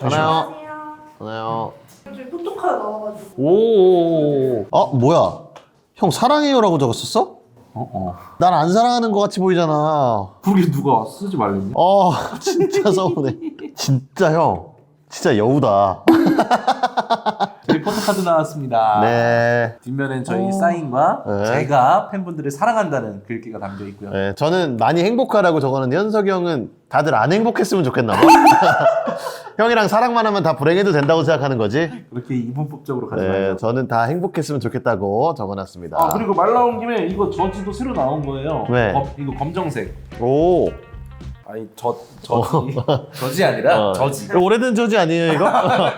하나요? 하나요? 저희 포토카드 나와가지고 오. 어 뭐야? 형 사랑해요라고 적었었어? 어, 어. 난 안 사랑하는 것 같이 보이잖아. 그게 누가 쓰지 말랬니? 어 진짜 서운해. 진짜 형. 진짜 여우다. 저희 포토카드 나왔습니다. 네. 뒷면엔 저희 사인과 네. 제가 팬분들을 사랑한다는 글귀가 담겨 있고요. 네, 저는 많이 행복하라고 적었는데 현석이 형은 다들 안 행복했으면 좋겠나 봐. 형이랑 사랑만 하면 다 불행해도 된다고 생각하는 거지? 그렇게 이분법적으로 가지 네, 말고. 저는 다 행복했으면 좋겠다고 적어놨습니다. 아 그리고 말 나온 김에 이거 저지도 새로 나온 거예요. 네. 검- 이거 검정색. 오. 아니 저 저지 저지 아니라 어. 저지. 이거 오래된 저지 아니에요, 이거?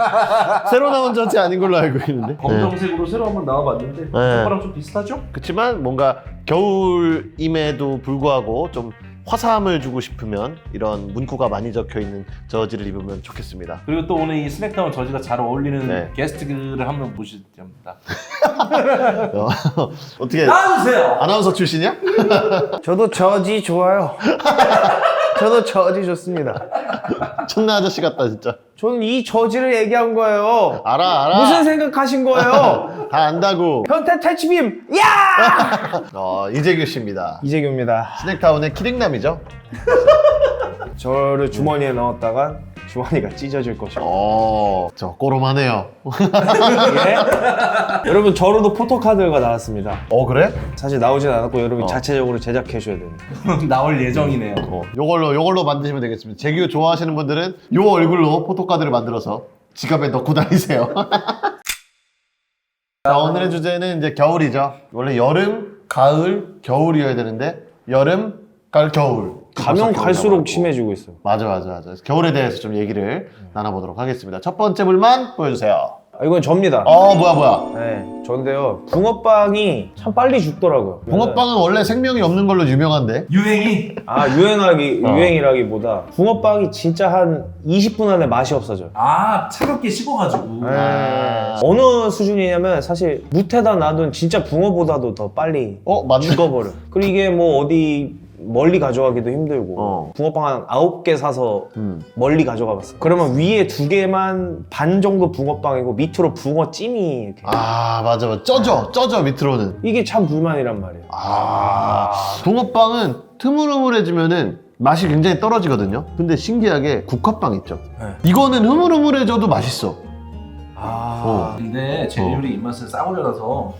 새로 나온 저지 아닌 걸로 알고 있는데. 네. 검정색으로 새로 한번 나와봤는데 저거랑 좀 비슷하죠? 그렇지만 뭔가 겨울임에도 불구하고 좀 화사함을 주고 싶으면 이런 문구가 많이 적혀 있는 저지를 입으면 좋겠습니다. 그리고 또 오늘 이 스맥다운 저지가 잘 어울리는 네. 게스트를 한명 모시렵니다. 어, 어떻게 나와주세요. 아나운서 출신이야? 저도 저지 좋아요. 저도 저지 좋습니다. 천나 아저씨 같다 진짜. 저는 이 저지를 얘기한 거예요. 알아 알아. 무슨 생각하신 거예요? 다 안다고. 현태 퇴치빔! 야! 어, 이재규 씨입니다. 이재규입니다. 스낵타운의 키링남이죠. 저를 주머니에 넣었다가 주머니가 찢어질 것이고. 어, 저 꼬롬하네요. 예? 여러분 저로도 포토카드가 나왔습니다. 어 그래? 사실 나오진 않았고 여러분 어. 자체적으로 제작해 줘야 됩니다. 나올 예정이네요. 어, 요걸로 요걸로 만드시면 되겠습니다. 재규 좋아하시는 분들은 요 얼굴로 포토카드를 만들어서 지갑에 넣고 다니세요. 자, 오늘의 주제는 이제 겨울이죠. 원래 여름, 가을, 겨울이어야 되는데 여름, 가을, 겨울. 가면 갈수록. 심해지고 있어요. 맞아, 맞아, 맞아. 겨울에 대해서 좀 얘기를 나눠보도록 하겠습니다. 첫 번째 물만 보여주세요. 아, 이건 접니다. 어, 뭐야, 뭐야. 네, 전데요. 붕어빵이 참 빨리 죽더라고요. 붕어빵은 원래 생명이 없는 걸로 유명한데. 유행이 아 유행하기 어. 유행이라기보다 붕어빵이 진짜 한 20분 안에 맛이 없어져요. 아 차갑게 식어가지고 네. 어느 수준이냐면 사실 무태다 놔둔 진짜 붕어보다도 더 빨리 어, 맞네. 죽어버려. 그리고 이게 뭐 어디 멀리 가져가기도 힘들고 어. 붕어빵 한 9개 사서 음. 멀리 가져가 봤어. 그러면 위에 두 개만 반 정도 붕어빵이고 밑으로 붕어 찜이 이렇게. 아, 맞아, 맞아. 쪄져, 쪄져, 밑으로는. 이게 참 불만이란 말이에요. 아, 붕어빵은 흐물흐물해지면은 맛이 굉장히 떨어지거든요. 근데 신기하게 국화빵 있죠. 네. 이거는 흐물흐물해져도 맛있어. 아. 근데 제 어. 입맛은 싸구려라서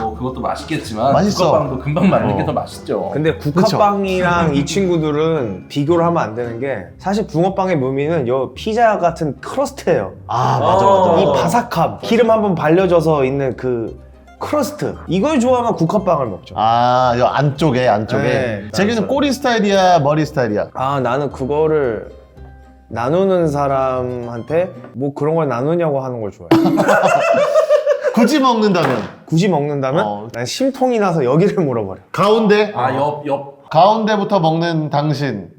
뭐 그것도 맛있겠지만 맛있어. 국밥빵도 금방 마르는 어. 게더 맛있죠. 근데 국화빵이랑 이 친구들은 비교를 하면 안 되는 게 사실 붕어빵의 묘미는 요 피자 같은 크러스트예요. 아, 맞아, 어. 맞아. 이 바삭함, 기름 한번 발려져서 있는 그 크러스트. 이걸 좋아하면 국화빵을 먹죠. 아, 이 안쪽에, 안쪽에. 네, 알았어요. 꼬리 스타일이야, 머리 스타일이야? 아 나는 그거를 나누는 사람한테 뭐 그런 걸 나누냐고 하는 걸 좋아해. 굳이 먹는다면. 굳이 먹는다면 어. 난 심통이 나서 여기를 물어버려. 가운데? 아 옆 옆. 가운데부터 먹는 당신.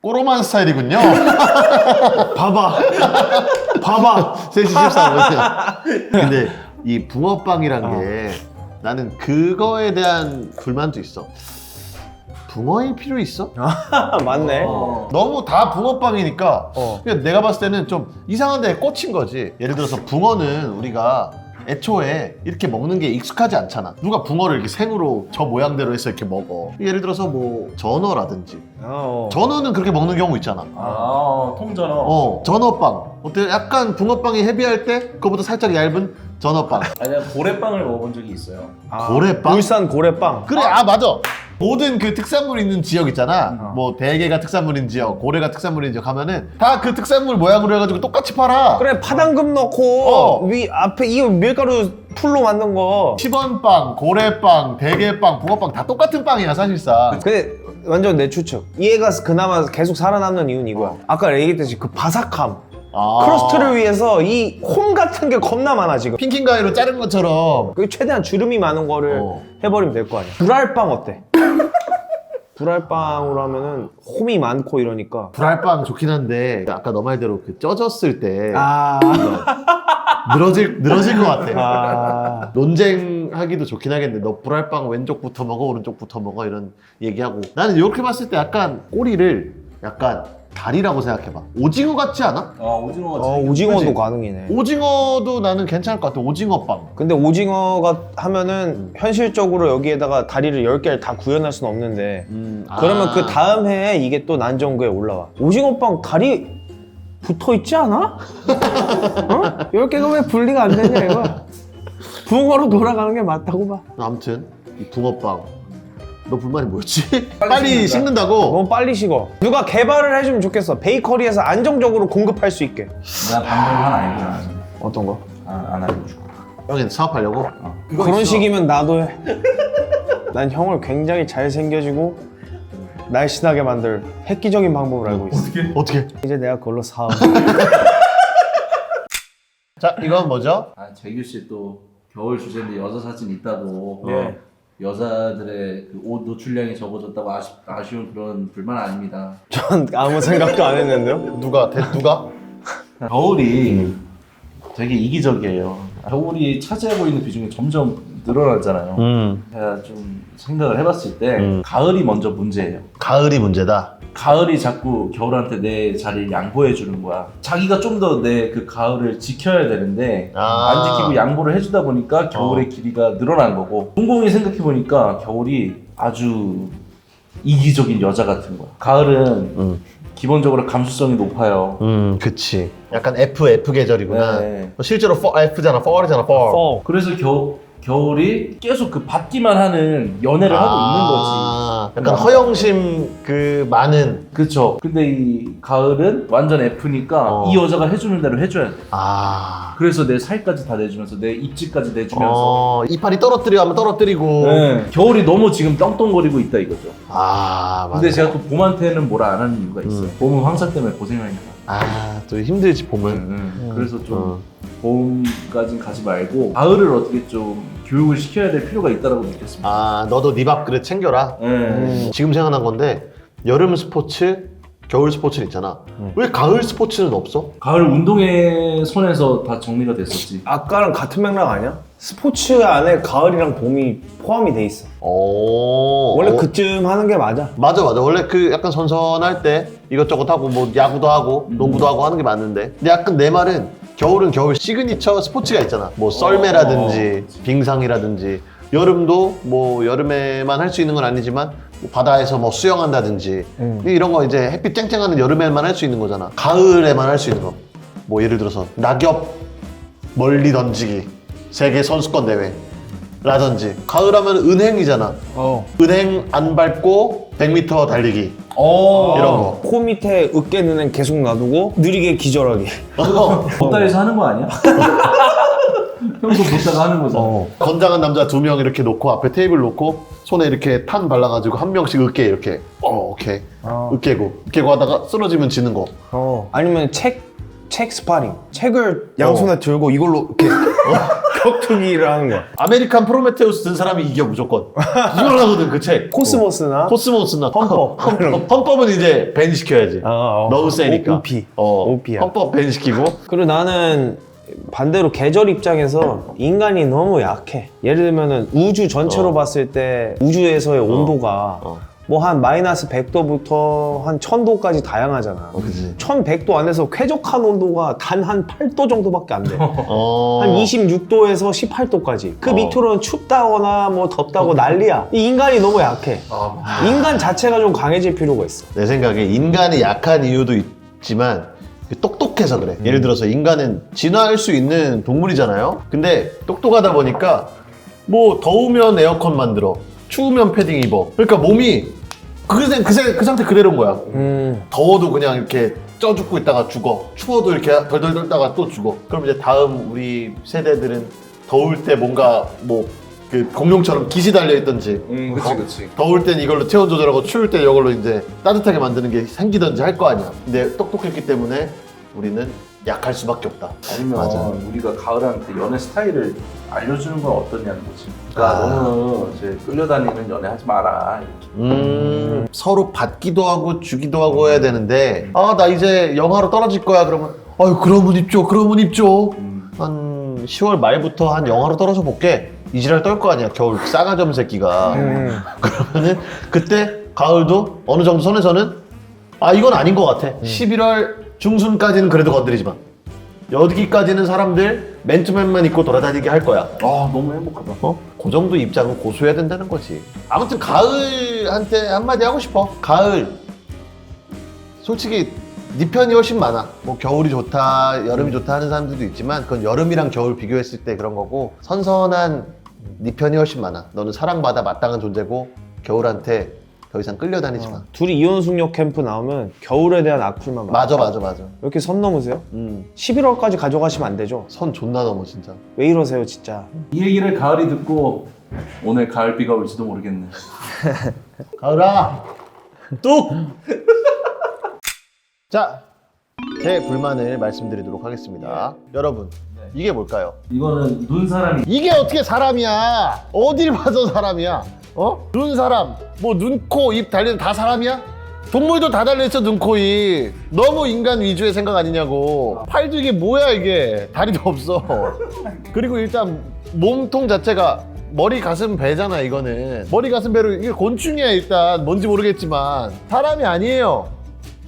꼬로만 스타일이군요. 봐봐, 봐봐. 3시 14분. 근데 이 붕어빵이란 게 나는 그거에 대한 불만도 있어. 붕어일 필요 있어? 아, 맞네. 어. 너무 다 붕어빵이니까 어. 그냥 내가 봤을 때는 좀 이상한 데에 꽂힌 거지. 예를 들어서 붕어는 우리가 애초에 이렇게 먹는 게 익숙하지 않잖아. 누가 붕어를 이렇게 생으로 저 모양대로 해서 이렇게 먹어. 예를 들어서 뭐 전어라든지. 어. 전어는 그렇게 먹는 경우 있잖아. 아 통전어. 어, 전어빵. 어때? 약간 붕어빵이 헤비할 때 그거보다 살짝 얇은 전어빵. 아니 내가 고래빵을 먹어본 적이 있어요. 아, 고래빵? 울산 고래빵. 그래, 아, 맞아. 모든 그 특산물 있는 지역 있잖아. 어. 뭐 대게가 특산물인 지역, 고래가 특산물인 지역 하면은 다 그 특산물 모양으로 해가지고 똑같이 팔아. 그래 파당금 넣고 어. 위 앞에 이 밀가루 풀로 만든 거. 10원 빵, 고래빵, 대게빵, 붕어빵 다 똑같은 빵이야 사실상. 근데 완전 내 추측. 얘가 그나마 계속 살아남는 이유는 이거야. 아까 얘기했듯이 그 바삭함. 아. 크러스트를 위해서 이 홈 같은 게 겁나 많아 지금. 핑킹 가위로 자른 것처럼. 그 최대한 주름이 많은 거를 어. 해버리면 될 거 아니야. 불알빵 어때? 불알빵으로 하면은 홈이 많고 이러니까. 불알빵 좋긴 한데 아까 너 말대로 그 쪄졌을 때 아. 늘어질 늘어질 것 같아. 아. 논쟁하기도 좋긴 하겠는데 너 불알빵 왼쪽부터 먹어 오른쪽부터 먹어 이런 얘기하고 나는 이렇게 봤을 때 약간 꼬리를 약간 다리라고 생각해봐. 오징어 같지 않아? 아 오징어가 어, 재밌- 오징어도 그치? 가능이네. 오징어도 나는 괜찮을 것 같아. 오징어빵. 근데 오징어가 하면은 현실적으로 여기에다가 다리를 10개를 다 구현할 수는 없는데 음, 그러면 아. 그 다음 해에 이게 또 난정구에 올라와. 오징어빵 다리 붙어 있지 않아? 어? 10개가 왜 분리가 안 되냐 이거. 붕어로 돌아가는 게 맞다고 봐. 아무튼 이 붕어빵. 너 불만이 뭐였지? 빨리, 식는다 고. 너무 빨리 식어. 누가 개발을 해주면 좋겠어. 베이커리에서 안정적으로 공급할 수 있게. 나 방법 하나 알고 어떤 거? 안, 안 알려주고 형이 사업하려고? 그런 식이면 나도 해. 난 형을 굉장히 잘생겨지고 날씬하게 만들 획기적인 방법을 알고 있어. 어떻게? 이제 내가 그걸로 사업. 자, 이건 뭐죠? 아 재규 씨 또 겨울 주제인데 여자 사진 있다고 네. 여자들의 그 옷 노출량이 적어졌다고 아쉬, 아쉬운 그런 불만 아닙니다 전 아무 생각도 안 했는데요. 누가? 대, 누가? 겨울이 되게 이기적이에요 겨울이 차지하고 있는 비중이 점점 늘어나잖아요 음. 제가 좀 생각을 해봤을 때 음. 가을이 먼저 문제예요 가을이 문제다. 가을이 자꾸 겨울한테 내 자리를 양보해 주는 거야. 자기가 좀 더 내 그 가을을 지켜야 되는데 아. 안 지키고 양보를 해주다 보니까 겨울의 어. 길이가 늘어난 거고. 곰곰이 생각해 보니까 겨울이 아주 이기적인 여자 같은 거야. 가을은 음. 기본적으로 감수성이 높아요. 음, 그치. 약간 F, F 계절이구나. 네. 실제로 F잖아, for. 어. 그래서 겨, 겨울이 계속 그 받기만 하는 연애를 하고 있는 거지. 아, 약간 허영심 그 많은. 그쵸. 근데 이 가을은 완전 F니까 어. 이 여자가 해주는 대로 해줘야 돼. 아. 그래서 내 살까지 다 내주면서 내 입지까지 내주면서 어, 이파리 떨어뜨려 하면 떨어뜨리고. 네. 겨울이 너무 지금 떵떵거리고 있다 이거죠 아, 맞아. 근데 제가 또 봄한테는 뭐라 안 하는 이유가 있어요 음. 봄은 황사 때문에 고생하니까 아, 또 힘들지, 봄은. 음. 그래서 좀 어. 봄까진 가지 말고 가을을 어떻게 좀 교육을 시켜야 될 필요가 있다고 느꼈습니다 아, 너도 네 밥그릇 챙겨라. 네. 지금 생각난 건데, 여름 스포츠, 겨울 스포츠는 있잖아. 음. 왜 가을 스포츠는 없어? 가을 운동의 손에서 다 정리가 됐었지 아까랑 같은 맥락 아니야? 스포츠 안에 가을이랑 봄이 포함이 돼 있어. 오. 원래 어, 그쯤 하는 게 맞아. 맞아 맞아 원래 그 약간 선선할 때 이것저것 하고 뭐 야구도 하고 농구도 하고 하는 게 맞는데 근데 약간 내 말은 겨울은 겨울 시그니처 스포츠가 있잖아. 뭐 썰매라든지 빙상이라든지. 여름도 뭐 여름에만 할 수 있는 건 아니지만 뭐 바다에서 뭐 수영한다든지. 음. 이런 거 이제 햇빛 쨍쨍하는 여름에만 할 수 있는 거잖아. 가을에만 할 수 있는 거. 뭐 예를 들어서 낙엽 멀리 던지기. 세계 선수권 대회 라든지 가을 하면 은행이잖아 어. 은행 안 밟고 100m 달리기 어 이런 거. 코 밑에 으깨 눈엔 계속 놔두고 느리게 기절하기. 보따리에서 하는 거 아니야? 평소 보다가 하는 거잖아 어. 건장한 남자 두 명 이렇게 놓고 앞에 테이블 놓고 손에 이렇게 탄 발라가지고 한 명씩 으깨 이렇게 어 오케이 어. 으깨고 으깨고 하다가 쓰러지면 지는 거 어. 아니면 책, 책 스파링. 책을 양손에 들고 이걸로 이렇게 격투기를 하는 거야. 아메리칸 프로메테우스 든 사람이 이겨 무조건 이걸 하거든 그 책 코스모스나. 코스모스나 헌법. 헌법 헌법은 이제 밴 시켜야지 아, 어. 너무 세니까 오, OP. 어, OP야. 헌법 밴 시키고 그리고 나는 반대로 계절 입장에서 인간이 너무 약해. 예를 들면은 우주 전체로 어. 봤을 때 우주에서의 온도가 어. 뭐 한 마이너스 100도부터 한 1000도까지 다양하잖아. 어, 그치 1100도 안에서 쾌적한 온도가 단 한 8도 정도밖에 안 돼. 어. 한 26도에서 18도까지. 그 어. 밑으로는 춥다거나 뭐 덥다고 난리야. 이 인간이 너무 약해. 아, 인간 자체가 좀 강해질 필요가 있어. 내 생각에 인간이 약한 이유도 있지만 똑똑해서 그래. 예를 들어서 인간은 진화할 수 있는 동물이잖아요. 근데 똑똑하다 보니까 뭐 더우면 에어컨 만들어, 추우면 패딩 입어. 그러니까 몸이 그, 생- 그, 생- 그 상태 그대로인 거야. 음. 더워도 그냥 이렇게 쪄 죽고 있다가 죽어. 추워도 이렇게 덜덜 떨다가 또 죽어. 그럼 이제 다음 우리 세대들은 더울 때 뭔가 뭐 그 공룡처럼 깃이 달려 있던지 음 그치 그치 더울 땐 이걸로 체온 조절하고 추울 때 이걸로 이제 따뜻하게 만드는 게 생기든지 할 거 아니야. 근데 똑똑했기 때문에 우리는 약할 수밖에 없다. 아니면 맞아. 우리가 가을한테 연애 스타일을 알려주는 건 어떠냐는 거지. 그러니까 아. 너무 이제 끌려다니는 연애 하지 마라. 이렇게. 음, 서로 받기도 하고 주기도 하고 해야 되는데 아 나 이제 영하로 떨어질 거야 그러면 아유 그러면 입죠 그러면 입죠 음. 한 10월 말부터 한 영하로 떨어져 볼게 이지랄 떨 거 아니야 겨울 싸가점 새끼가 음. 그러면은 그때 가을도 어느 정도 선에서는 아 이건 아닌 것 같아 11월 중순까지는 그래도 건드리지 마 여기까지는 사람들 맨투맨만 입고 돌아다니게 할 거야 아 너무 행복하다. 어? 그 정도 입장은 고수해야 된다는 거지. 아무튼 가을한테 한마디 하고 싶어. 가을. 솔직히 네 편이 훨씬 많아. 뭐 겨울이 좋다, 여름이 좋다 하는 사람들도 있지만 그건 여름이랑 겨울 비교했을 때 그런 거고 선선한 네 편이 훨씬 많아. 너는 사랑받아 마땅한 존재고 겨울한테 더 이상 끌려다니지 마. 둘이 이혼 숙녀 캠프 나오면 겨울에 대한 악플만 많아. 맞아, 맞아, 맞아. 왜 이렇게 선 넘으세요? 음, 11월까지 가져가시면 안 되죠. 선 존나 넘어 진짜. 왜 이러세요, 진짜. 이 얘기를 가을이 듣고 오늘 가을 비가 올지도 모르겠네. 가을아 뚝! 자, 제 불만을 말씀드리도록 하겠습니다. 여러분, 이게 뭘까요? 이거는 눈 사람이 이게 어떻게 사람이야? 어딜 봐서 사람이야? 어? 눈 사람, 뭐 눈, 코, 입 달리는 다 사람이야? 동물도 다 달려있어 눈, 코, 입. 너무 인간 위주의 생각 아니냐고. 팔도 이게 뭐야 이게? 다리도 없어. 그리고 일단 몸통 자체가 머리, 가슴, 배잖아 이거는. 머리, 가슴, 배로 이게 곤충이야 일단. 뭔지 모르겠지만 사람이 아니에요.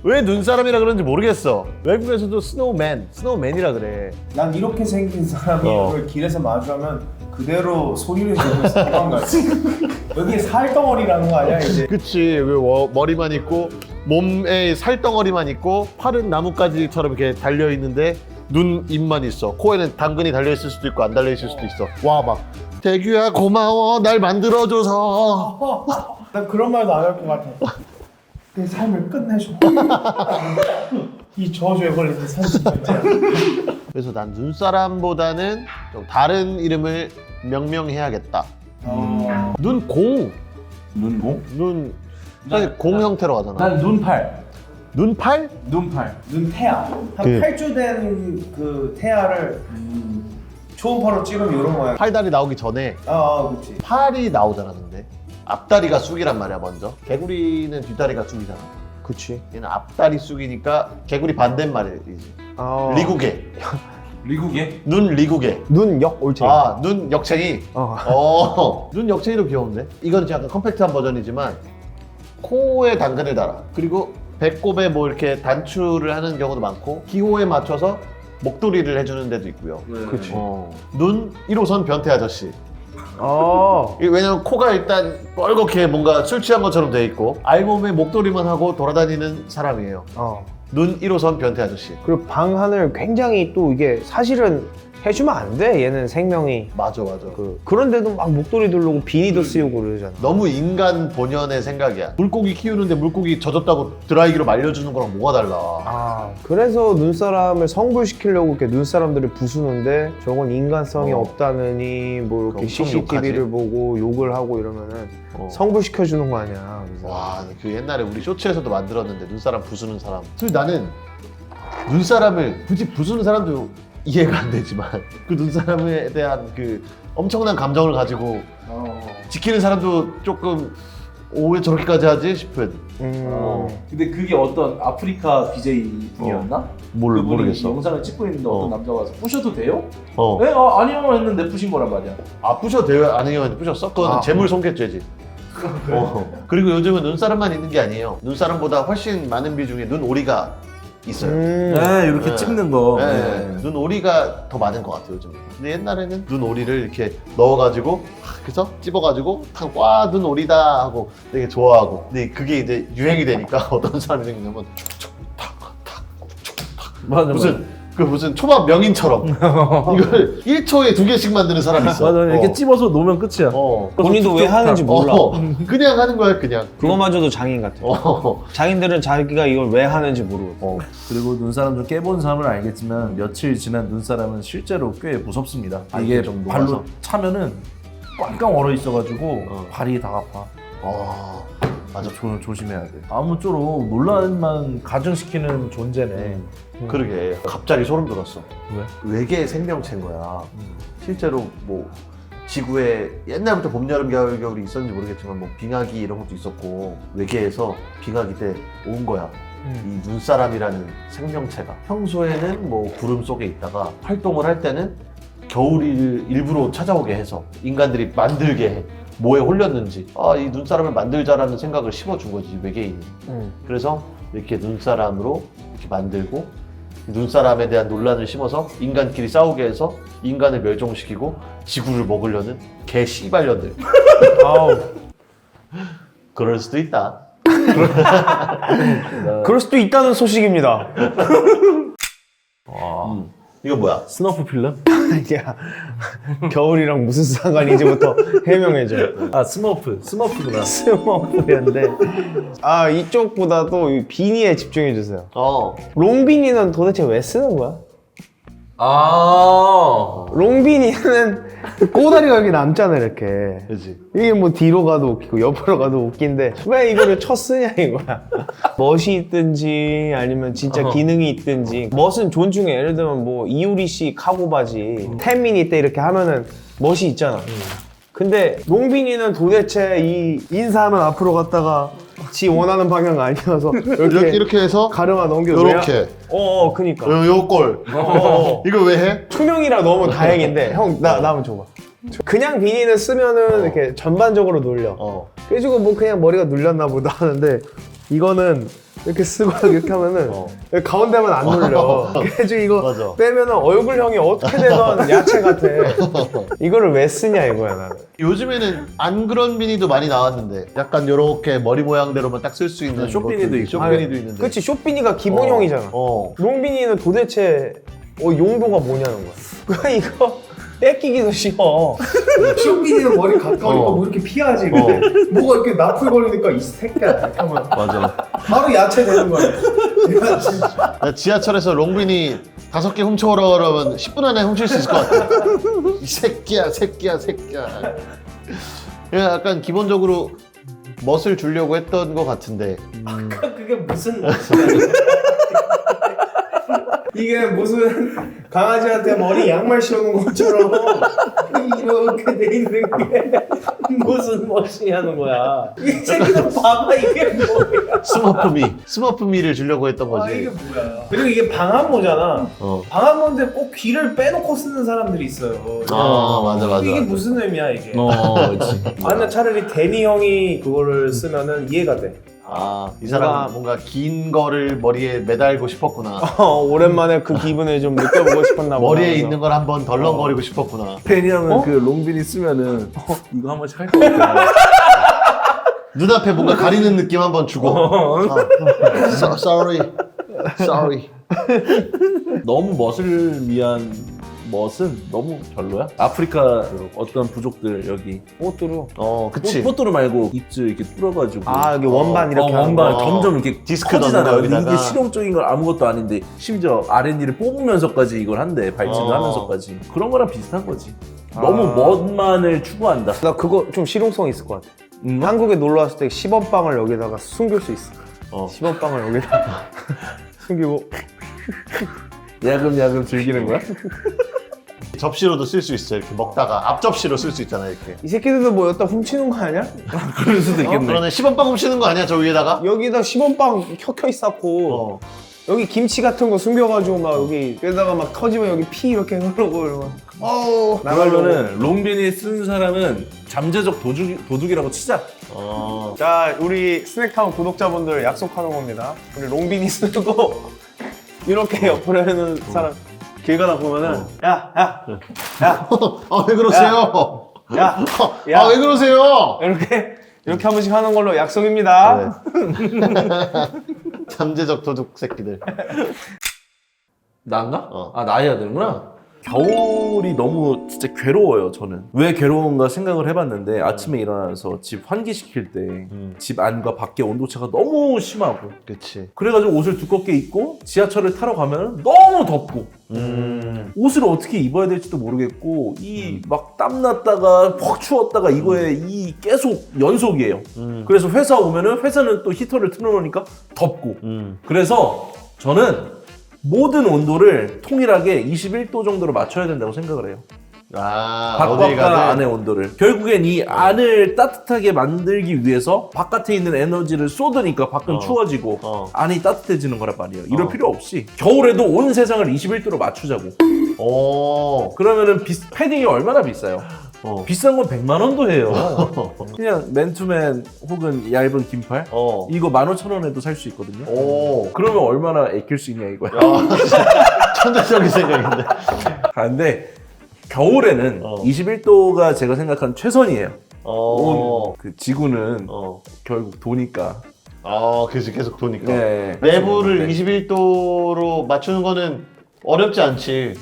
왜 눈사람이라 그런지 모르겠어. 외국에서도 스노우맨, 스노우맨이라 그래. 난 이렇게 생긴 사람이 어. 길에서 마주하면 그대로 소리를 지르면서 도망가지. 여기 살덩어리라는 거 아니야 이제? 그치 여기 워- 머리만 있고 몸에 살덩어리만 있고 팔은 나뭇가지처럼 이렇게 달려 있는데 눈 입만 있어 코에는 당근이 달려 있을 수도 있고 안 달려 있을 수도 있어 와 막 대규야 고마워 날 만들어줘서 난 그런 말도 안 할 것 같아. 내 삶을 끝내줘. 이 저주에 걸린 산신자야. 그래서 난 눈사람보다는 좀 다른 이름을 명명해야겠다 어. 눈공 눈공? 눈 사실 공 형태로 가잖아 난 눈팔. 눈팔 눈팔. 눈 태아. 한 그- 8주 된 그 태아를 초음파로 찍으면 이런 모양. 팔다리 나오기 전에 아, 아 그렇지. 팔이 나오잖아 근데 앞다리가 쑥이란 말이야 먼저 개구리는 뒷다리가 쑥이잖아 그치. 얘는 앞다리 쑥이니까 개구리 반대말이지 어. 리구개 미국에? 눈 리구개 눈역 올챙이. 아 눈 역챙이 어. 어 눈 역챙이도 귀여운데 이건 약간 컴팩트한 버전이지만 코에 당근을 달아 그리고 배꼽에 뭐 이렇게 단추를 하는 경우도 많고 기호에 맞춰서 목도리를 해주는 데도 있고요 그치. 어. 눈 1호선 변태 아저씨 어. 왜냐면 코가 일단 뻘겋게 뭔가 술 취한 것처럼 돼 있고 알몸에 목도리만 하고 돌아다니는 사람이에요 어. 눈 1호선 변태 아저씨 그리고 방한을 굉장히 또 이게 사실은 해주면 안 돼. 얘는 생명이. 맞아 맞아 그, 그런데도 막 목도리 두르고 비니도 씌우고 그러잖아. 너무 인간 본연의 생각이야 물고기 키우는데 물고기 젖었다고 드라이기로 말려주는 거랑 뭐가 달라 아, 그래서 눈사람을 성불시키려고 이렇게 눈사람들을 부수는데 저건 인간성이 어. 없다느니 뭐 이렇게 엄청 CCTV를 욕하지. 보고 욕을 하고 이러면은 어. 성불시켜주는 거 아니야. 그래서 와, 그 옛날에 우리 쇼츠에서도 만들었는데 눈사람 부수는 사람. 나는 눈사람을 굳이 부수는 사람도 이해가 안 되지만 그 눈사람에 대한 그 엄청난 감정을 가지고 어. 지키는 사람도 조금 오, 왜 저렇게까지 하지 싶은. 음, 어. 근데 그게 어떤 아프리카 BJ 분이었나? 뭘 그분이 모르겠어. 영상을 찍고 있는데 어. 어떤 남자가 와서 부셔도 돼요? 어. 네? 아, 아니요 했는데 부신 거란 말이야. 아 부셔도 돼요? 아니면 부셨어? 그거는 아. 재물 손괴죄지. 어. 그리고 요즘은 눈사람만 있는 게 아니에요. 눈사람보다 훨씬 많은 비중의 눈오리가 있어요. 음. 네, 이렇게 네. 찍는 거. 네, 눈오리가 더 많은 것 같아요 요즘. 근데 옛날에는 눈오리를 이렇게 넣어가지고 그래서 찝어가지고 탁와 눈오리다 하고 되게 좋아하고. 근데 그게 이제 유행이 되니까 어떤 사람이 생기냐면 맞아, 무슨 그 무슨 초밥 명인처럼 이걸 1초에 두 개씩 만드는 사람이 있어. 맞아. 이렇게 어. 찝어서 놓으면 끝이야. 어. 본인도 왜 하는지 몰라. 어, 그냥 하는 거야 그냥. 그거마저도 장인 같아. 어. 장인들은 자기가 이걸 왜 하는지 모르고. 어. 그리고 눈사람 좀 깨본 사람은 알겠지만 며칠 지난 눈사람은 실제로 꽤 무섭습니다. 아, 이게 이게 좀 발로? 차면은 꽝꽝 얼어 있어가지고 어. 발이 다 아파. 어. 맞아. 조, 조심해야 돼. 아무쪼록 논란만 가중시키는 존재네. 그러게 갑자기 소름 돋았어. 왜? 외계 생명체인 거야. 실제로 뭐 지구에 옛날부터 봄, 여름, 가을, 겨울이 있었는지 모르겠지만 뭐 빙하기 이런 것도 있었고 외계에서 빙하기 때 온 거야. 이 눈사람이라는 생명체가 평소에는 뭐 구름 속에 있다가 활동을 할 때는 겨울을 일부러 찾아오게 해서 인간들이 만들게 해. 뭐에 홀렸는지 아 이 눈사람을 만들자라는 생각을 심어준 거지 외계인이. 음. 그래서 이렇게 눈사람으로 이렇게 만들고 눈사람에 대한 논란을 심어서 인간끼리 싸우게 해서 인간을 멸종시키고 지구를 먹으려는 개 씨발년들 아우. 그럴 수도 있다. 그럴 수도 있다는 소식입니다. 음. 이거 뭐야? 스너프 필름? 야, 겨울이랑 무슨 상관인지부터 해명해줘. 아 스머프 스머프구나 스머프였는데. 아, 이쪽보다도 이 비니에 집중해주세요. 어. 롱비니는 도대체 왜 쓰는 거야? 아 롱비니는 꼬다리가 여기 남잖아, 이렇게. 그지. 이게 뭐 뒤로 가도 웃기고 옆으로 가도 웃긴데 왜 이거를 쳐 쓰냐 이거야 멋이 있든지 아니면 진짜 어허. 기능이 있든지 멋은 존중해 예를 들면 뭐 이유리 씨 카고 바지 10미니 때 이렇게 하면은 멋이 있잖아 근데 롱빈이는 도대체 이 인사하면 앞으로 갔다가 지 원하는 방향 아니어서 이렇게, 이렇게 이렇게 해서 가르마 넘겨 요렇게. 어어 어, 그니까 요, 요 꼴. 어. 이거 왜 해? 투명이라 너무 다행인데 형 나 나 한번 줘봐 그냥 비니는 쓰면은 이렇게 전반적으로 놀려 어. 그래가지고 뭐 그냥 머리가 눌렸나 보다 하는데 이거는 이렇게 쓰고 이렇게 하면은 어. 여기 가운데만 안 눌려 그래가지고 이거 맞아. 빼면은 얼굴형이 어떻게 되건 야채 같아 이거를 왜 쓰냐 이거야 나는 요즘에는 안 그런 비니도 많이 나왔는데 약간 요렇게 머리 모양대로만 딱 쓸 수 있는 네, 쇼비니도 있고. 쇼비니도 있는데 그치 쇼비니가 기본형이잖아 어. 롱비니는 도대체 어, 용도가 뭐냐는 거야 그냥 이거 뺏기기도 쉬워. 쇼비니는 머리 가까우니까 어. 뭐 이렇게 피하지. 어. 뭐가 이렇게 나풀거리니까 이 새끼야 맞아. 바로 야채 되는 거야. 나 지하철에서 롱비니 다섯 개 훔쳐오라 그러면 10분 안에 훔칠 수 있을 것 같아. 이 새끼야 새끼야 새끼야. 그냥 약간 기본적으로 멋을 주려고 했던 것 같은데. 그게 무슨 이게 무슨 강아지한테 머리 양말 씌우는 것처럼 이렇게 돼 있는 게 무슨 멋이냐는 거야. 이 새끼들 봐봐 이게 뭐야? 스머프미 스머프미를 주려고 했던 아 거지 이게 뭐야? 그리고 이게 방한모잖아. 어. 방한모인데 꼭 귀를 빼놓고 쓰는 사람들이 있어요. 아 맞아 맞아 이게. 무슨 의미야 이게? 어, 그렇지. 아니면 차라리 데니 형이 그거를 쓰면은 이해가 돼. 아, 이 사람은 뭔가 긴 거를 머리에 매달고 싶었구나. 어, 오랜만에 그 기분을 좀 느껴보고 싶었나 보다. 머리에 있는 걸 한번 덜렁거리고 싶었구나. 팬이 형은 어? 그 롱비니 쓰면은 이거 한 번씩 할것 같아 눈앞에 뭔가 가리는 느낌 한번 주고. 어. So- sorry. Sorry. 너무 멋을 위한 멋은 너무 별로야? 아프리카 어떤 부족들 여기 옷들로. 어, 그치. 뽀뚜루 말고 입술 이렇게 뚫어가지고 아, 이게 원반 이렇게 어, 하는 원반 거. 점점 이렇게 디스크 넣는 커지잖아. 근데. 이게 실용적인 건 아무것도 아닌데 심지어 R&D를 뽑으면서까지 이걸 한대 발진을 어. 하면서까지 그런 거랑 비슷한 거지. 아. 너무 멋만을 추구한다. 나 그거 좀 실용성 있을 것 같아. 음? 한국에 놀러 왔을 때 10원 빵을 여기다가 숨길 수 있어. 어. 10원 빵을 여기다가 숨기고 야금야금 즐기는 거야? 접시로도 쓸 수 있어. 이렇게 먹다가 앞접시로 쓸 수 있잖아, 이렇게. 이 새끼들도 뭐 여기다 훔치는 거 아니야? 그럴 수도 어? 있겠네. 그러네. 10원빵 훔치는 거 아니야, 저 위에다가? 여기다 10원 빵 켜켜 쌓고 어. 여기 김치 같은 거 숨겨가지고 막 여기 여기다가 막 터지면 여기 피 이렇게 흐르고 이러면 어우 그러면은 롱빈이 쓴 사람은 잠재적 도둑, 도둑이라고 치자. 어. 자 우리 스낵타운 구독자분들 약속하는 겁니다 우리 롱비니 쓰고 이렇게 옆으로 하는 사람 길 가다 보면은 야 야 야 아, 왜 그러세요? 야, 아, 왜 그러세요? 이렇게 이렇게 한 번씩 하는 걸로 약속입니다. 잠재적 도둑 새끼들. 나인가? 어. 아, 나 해야 되는구나. 겨울이 너무 진짜 괴로워요, 저는. 왜 괴로운가 생각을 해봤는데, 아침에 일어나서 집 환기시킬 때, 집 안과 밖의 온도차가 너무 심하고, 그치. 그래가지고 옷을 두껍게 입고, 지하철을 타러 가면 너무 덥고, 음. 옷을 어떻게 입어야 될지도 모르겠고, 이 막 땀났다가, 퍽 추웠다가, 이거에 이 계속 연속이에요. 음. 그래서 회사 오면은, 회사는 또 히터를 틀어놓으니까 덥고, 음. 그래서 저는 모든 온도를 통일하게 21도 정도로 맞춰야 된다고 생각을 해요. 아, 어디 가든. 안의 온도를. 결국엔 이 안을 따뜻하게 만들기 위해서 바깥에 있는 에너지를 쏟으니까 밖은 어. 추워지고 어. 안이 따뜻해지는 거란 말이에요. 이럴 어. 필요 없이 겨울에도 온 세상을 21도로 맞추자고. 오. 그러면은 비- 패딩이 얼마나 비싸요? 어. 비싼 건 100만 원도 해요. 그냥 맨투맨 혹은 얇은 긴팔 어. 이거 15,000원에도 살 수 있거든요. 오. 그러면 얼마나 아낄 수 있냐 이거야. 천재적인 생각인데. 아, 근데 겨울에는 어. 21도가 제가 생각한 최선이에요. 어. 그 지구는 어. 결국 도니까. 아, 그래서 계속 도니까. 네. 내부를 네. 21도로 맞추는 거는 어렵지 않지.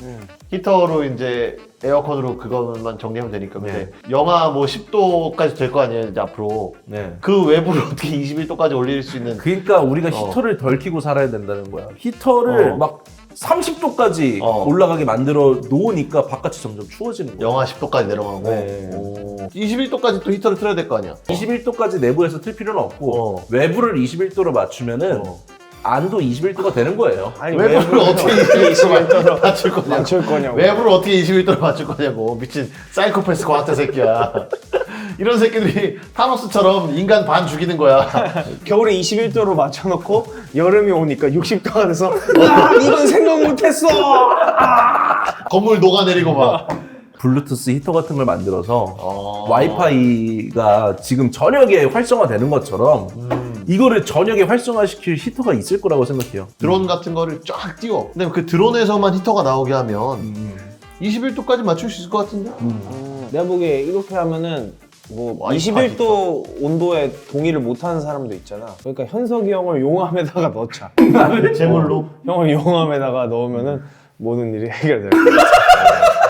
히터로 이제 에어컨으로 그것만 정리하면 되니까. 근데 영하 뭐 10도까지 될 거 아니에요, 이제 앞으로. 네. 그 외부를 어떻게 21도까지 올릴 수 있는. 그러니까 우리가 어. 히터를 덜 키고 살아야 된다는 거야. 히터를 어. 막 30도까지 어. 올라가게 만들어 놓으니까 바깥이 점점 추워지는 거야. 영하 10도까지 내려가고. 네. 오. 21도까지 또 히터를 틀어야 될 거 아니야. 21도까지 내부에서 틀 필요는 없고 어. 외부를 21도로 맞추면은 어. 안도 21도가 되는 거예요. 아니 외부를 어떻게 21도로 맞출 거냐고. 맞출 거냐고. 외부를 어떻게 21도로 맞출 거냐고. 미친 사이코패스 과학자 새끼야. 이런 새끼들이 타노스처럼 인간 반 죽이는 거야. 겨울에 21도로 맞춰놓고 여름이 오니까 60도가 돼서 아 이건 생각 못했어. 건물 녹아내리고 막. 블루투스 히터 같은 걸 만들어서 어. 와이파이가 지금 저녁에 활성화되는 것처럼 이거를 저녁에 활성화시킬 히터가 있을 거라고 생각해요. 드론 같은 거를 쫙 띄워. 근데 그 드론에서만 히터가 나오게 하면 21도까지 맞출 수 있을 것 같은데? 내가 보기에 이렇게 하면은 뭐 와이파이 21도 온도에 동의를 못하는 사람도 있잖아. 그러니까 현석이 형을 용암에다가 넣자. 제물로. 형을 용암에다가 넣으면은 모든 일이 해결될 거야.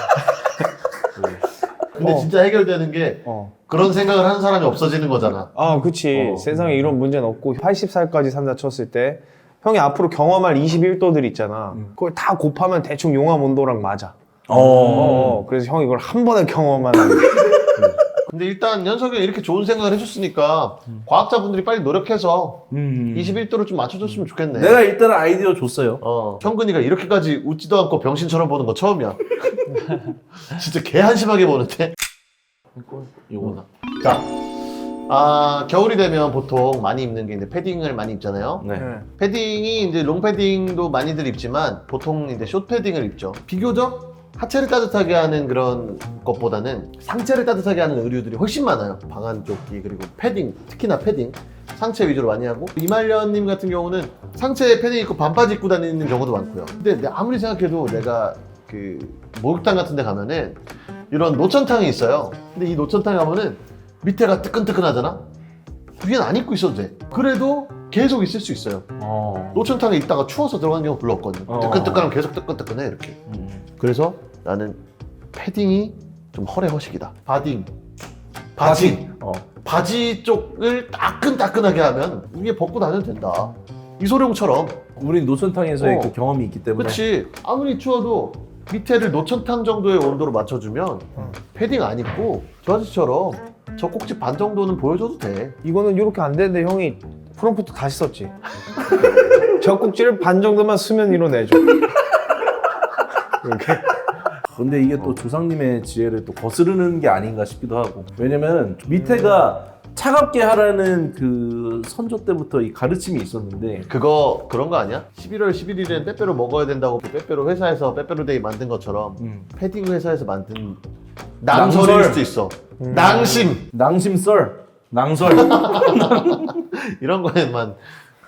근데 어. 진짜 해결되는 게 어. 그런 생각을 하는 사람이 없어지는 거잖아. 아, 그치. 어. 세상에 이런 문제는 없고 80살까지 산다 쳤을 때 형이 앞으로 경험할 21도들 있잖아. 그걸 다 곱하면 대충 용암 온도랑 맞아. 어. 어, 그래서 형이 이걸 한 번에 경험하는. 근데 일단 연석이 형 이렇게 좋은 생각을 해줬으니까 과학자분들이 빨리 노력해서 음. 21도를 좀 맞춰줬으면 좋겠네. 내가 일단 아이디어 줬어요. 어, 형근이가 이렇게까지 웃지도 않고 병신처럼 보는 거 처음이야. 진짜 개 한심하게 보는데. 요거다. 자, 아 겨울이 되면 보통 많이 입는 게 이제 패딩을 많이 입잖아요. 네. 패딩이 이제 롱 패딩도 많이들 입지만 보통 이제 숏 패딩을 입죠. 비교적 하체를 따뜻하게 하는 그런 것보다는 상체를 따뜻하게 하는 의류들이 훨씬 많아요. 방한 조끼 그리고 패딩, 특히나 패딩. 상체 위주로 많이 하고 이말년님 같은 경우는 상체에 패딩 입고 반바지 입고 다니는 경우도 많고요. 근데 내- 아무리 생각해도 내가 그 목욕탕 같은 데 가면은 이런 노천탕이 있어요. 근데 이 노천탕 가면은 밑에가 뜨끈뜨끈하잖아? 위엔 안 입고 있어도 돼. 그래도 계속 있을 수 있어요. 어. 노천탕에 있다가 추워서 들어간 경우 별로 없거든요. 어. 뜨끈뜨끈하면 계속 뜨끈뜨끈해 이렇게. 음. 그래서 나는 패딩이 좀 허례 허식이다. 바딩. 바지. 어. 바지 쪽을 따끈따끈하게 하면 위에 벗고 다녀도 된다. 이소룡처럼. 우린 노천탕에서의 어. 그 경험이 있기 때문에. 그렇지. 아무리 추워도 밑에를 노천탕 정도의 온도로 맞춰주면 패딩 안 입고 저 아저씨처럼 젖꼭지 반 정도는 보여줘도 돼. 이거는 이렇게 안 되는데 형이 프롬프트 다시 썼지. 젖꼭지를 반 정도만 수면 위로 내줘. 이렇게. 근데 이게 또 조상님의 지혜를 또 거스르는 게 아닌가 싶기도 하고. 왜냐면 밑에가 차갑게 하라는 그 선조 때부터 이 가르침이 있었는데 그거 그런 거 아니야? 11월 11일엔 빼빼로 먹어야 된다고 그 빼빼로 회사에서 빼빼로 데이 만든 것처럼 음. 패딩 회사에서 만든 낭설. 낭설일 수도 있어. 낭심 낭심 썰, 낭설. 이런 거에만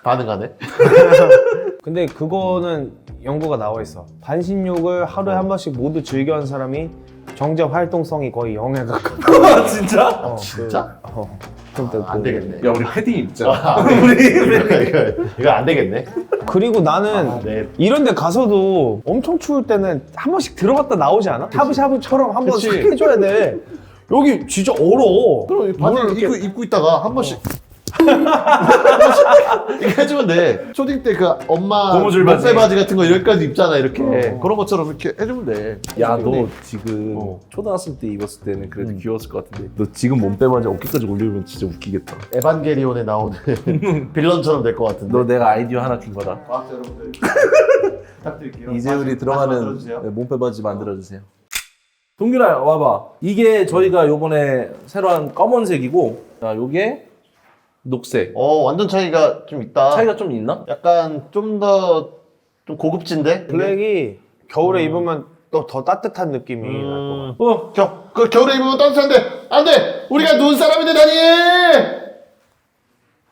반응하네. 근데 그거는 연구가 나와 있어. 반신욕을 하루에 한 번씩 모두 즐겨하는 사람이 정제 활동성이 거의 0에 가까워. 아, 진짜? 어, 진짜? 그, 어. 아, 안 그- 되겠네. 야 우리 패딩 입자. 아, 이거, 이거, 이거 안 되겠네. 그리고 나는 아, 네. 이런 데 가서도 엄청 추울 때는 한 번씩 들어갔다 나오지 않아? 샤브샤브처럼 한번싹 그치. 해줘야 돼. 여기 진짜 얼어. 그럼 이 바지 입고, 입고 있다가 한 번씩 한 번씩 이렇게 해주면 돼. 초딩 때 그 엄마 고무줄 바지. 바지 같은 거 여기까지 입잖아 이렇게 어. 그런 것처럼 이렇게 해주면 돼. 야 너 지금 어. 초등학생 때 입었을 때는 그래도 음. 귀여웠을 것 같은데 너 지금 몸빼바지 어깨까지 올리면 진짜 웃기겠다. 에반게리온에 나오는 빌런처럼 될 것 같은데. 너 내가 아이디어 하나 준 거다. 과학자 여러분들 부탁드릴게요. 이재율이 다시 들어가는. 네, 몸빼 바지 만들어주세요. 동균아 와봐. 이게 저희가 요번에 새로 한 검은색이고 자 요게 녹색. 어 완전 차이가 좀 있다. 차이가 좀 있나? 약간 좀 더 좀 고급진데? 블랙이 겨울에 입으면 또 더 따뜻한 느낌이 날 것 같아. 어 겨, 그 겨울에 입으면 따뜻한데 안 돼! 우리가 눈 사람인데 다니!